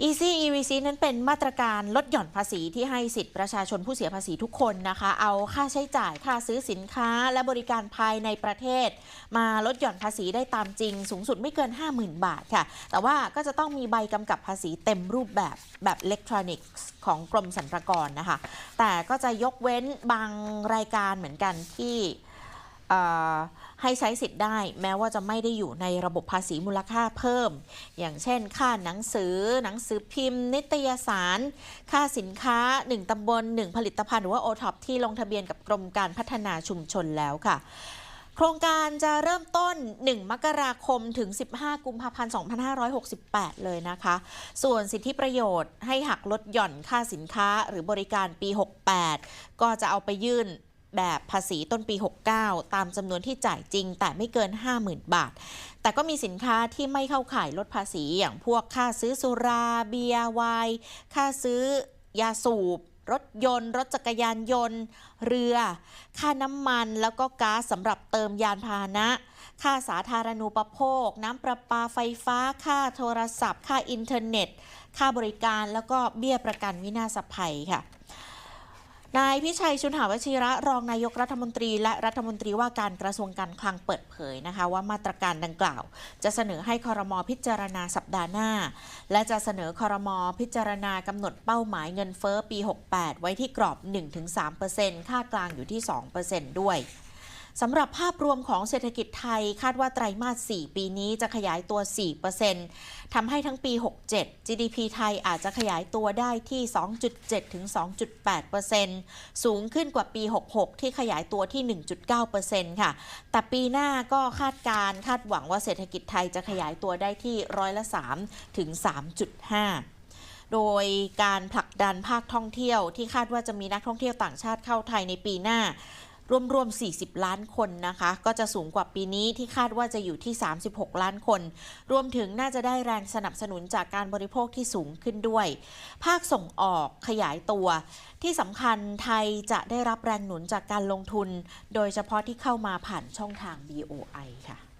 Easy EVC นั้นเป็นมาตรการลดหย่อนภาษีที่ให้สิทธิประชาชนผู้เสียภาษีทุกคนนะคะ เอาค่าใช้จ่ายค่าซื้อสินค้าและบริการภายในประเทศ มาลดหย่อนภาษีได้ตามจริง สูงสุดไม่เกิน 50,000 บาทค่ะ แต่ว่าก็จะต้องมีใบกำกับภาษีเต็มรูปแบบแบบอิเล็กทรอนิกส์ของกรมสรรพากรนะคะ แต่ก็จะยกเว้นบางรายการเหมือนกันที่ ให้ใช้สิทธิ์ได้แม้ว่าจะไม่ได้อยู่ในระบบภาษีมูลค่าเพิ่ม อย่างเช่น ค่าหนังสือ หนังสือพิมพ์ นิตยสาร ค่าสินค้า 1ตำบล 1 ผลิตภัณฑ์หรือว่าโอท็อปที่ลงทะเบียนกับกรมการพัฒนาชุมชนแล้วค่ะ โครงการจะเริ่มต้น 1 มกราคมถึง 15 กุมภาพันธ์ 2568 เลยนะคะ ส่วนสิทธิประโยชน์ให้หักลดหย่อนค่าสินค้าหรือบริการปี 68 ก็จะเอาไปยื่น แบบภาษีต้นปี 69 ตามจำนวนที่จ่ายจริง แต่ไม่เกิน 50,000 บาท แต่ก็มีสินค้าที่ไม่เข้าข่ายลดภาษีอย่างพวกค่าซื้อสุราเบียร์ไวน์ค่าซื้อยาสูบรถยนต์ รถจักรยานยนต์ เรือ ค่าน้ำมันแล้วก็ก๊าซสำหรับเติมยานพาหนะ ค่าสาธารณูปโภค น้ำประปาไฟฟ้า ค่าโทรศัพท์ ค่าอินเทอร์เน็ต ค่าบริการแล้วก็เบี้ยประกันวินาศภัยค่ะ นายพิชัยชุนหาวชิระรองนายกรัฐมนตรี และรัฐมนตรีว่าการกระทรวงการคลังเปิดเผยนะคะว่ามาตรการดังกล่าว จะเสนอให้คอรมอพิจารณาสัปดาห์หน้า และจะเสนอคอรมอพิจารณากำหนดเป้าหมายเงินเฟ้อปี 68 ไว้ที่กรอบ 1-3%ค่ากลางอยู่ที่ 2%ด้วย สำหรับภาพรวมของเศรษฐกิจไทยคาดว่าไตรมาส 4 ปีนี้จะขยายตัว 4%ทำให้ทั้งปี 67 GDP ไทยอาจจะขยายตัวได้ที่ 2.7 ถึง 2.8%สูงขึ้นกว่าปี 66 ที่ขยายตัวที่ 1.9%ค่ะ แต่ปีหน้าก็คาดการคาดหวังว่าเศรษฐกิจไทยจะขยายตัวได้ที่ร้อยละ 3 ถึง 3.5โดยการผลักดันภาคท่องเที่ยวที่คาดว่าจะมีนักท่องเที่ยวต่างชาติเข้าไทยในปีหน้า รวมๆ 40 ล้านคนนะคะ ก็จะสูงกว่าปีนี้ที่คาดว่าจะอยู่ที่ 36 ล้านคน รวมถึงน่าจะได้แรงสนับสนุนจากการบริโภคที่สูงขึ้นด้วย ภาคส่งออกขยายตัว ที่สำคัญไทยจะได้รับแรงหนุนจากการลงทุน โดยเฉพาะที่เข้ามาผ่านช่องทาง BOI ค่ะ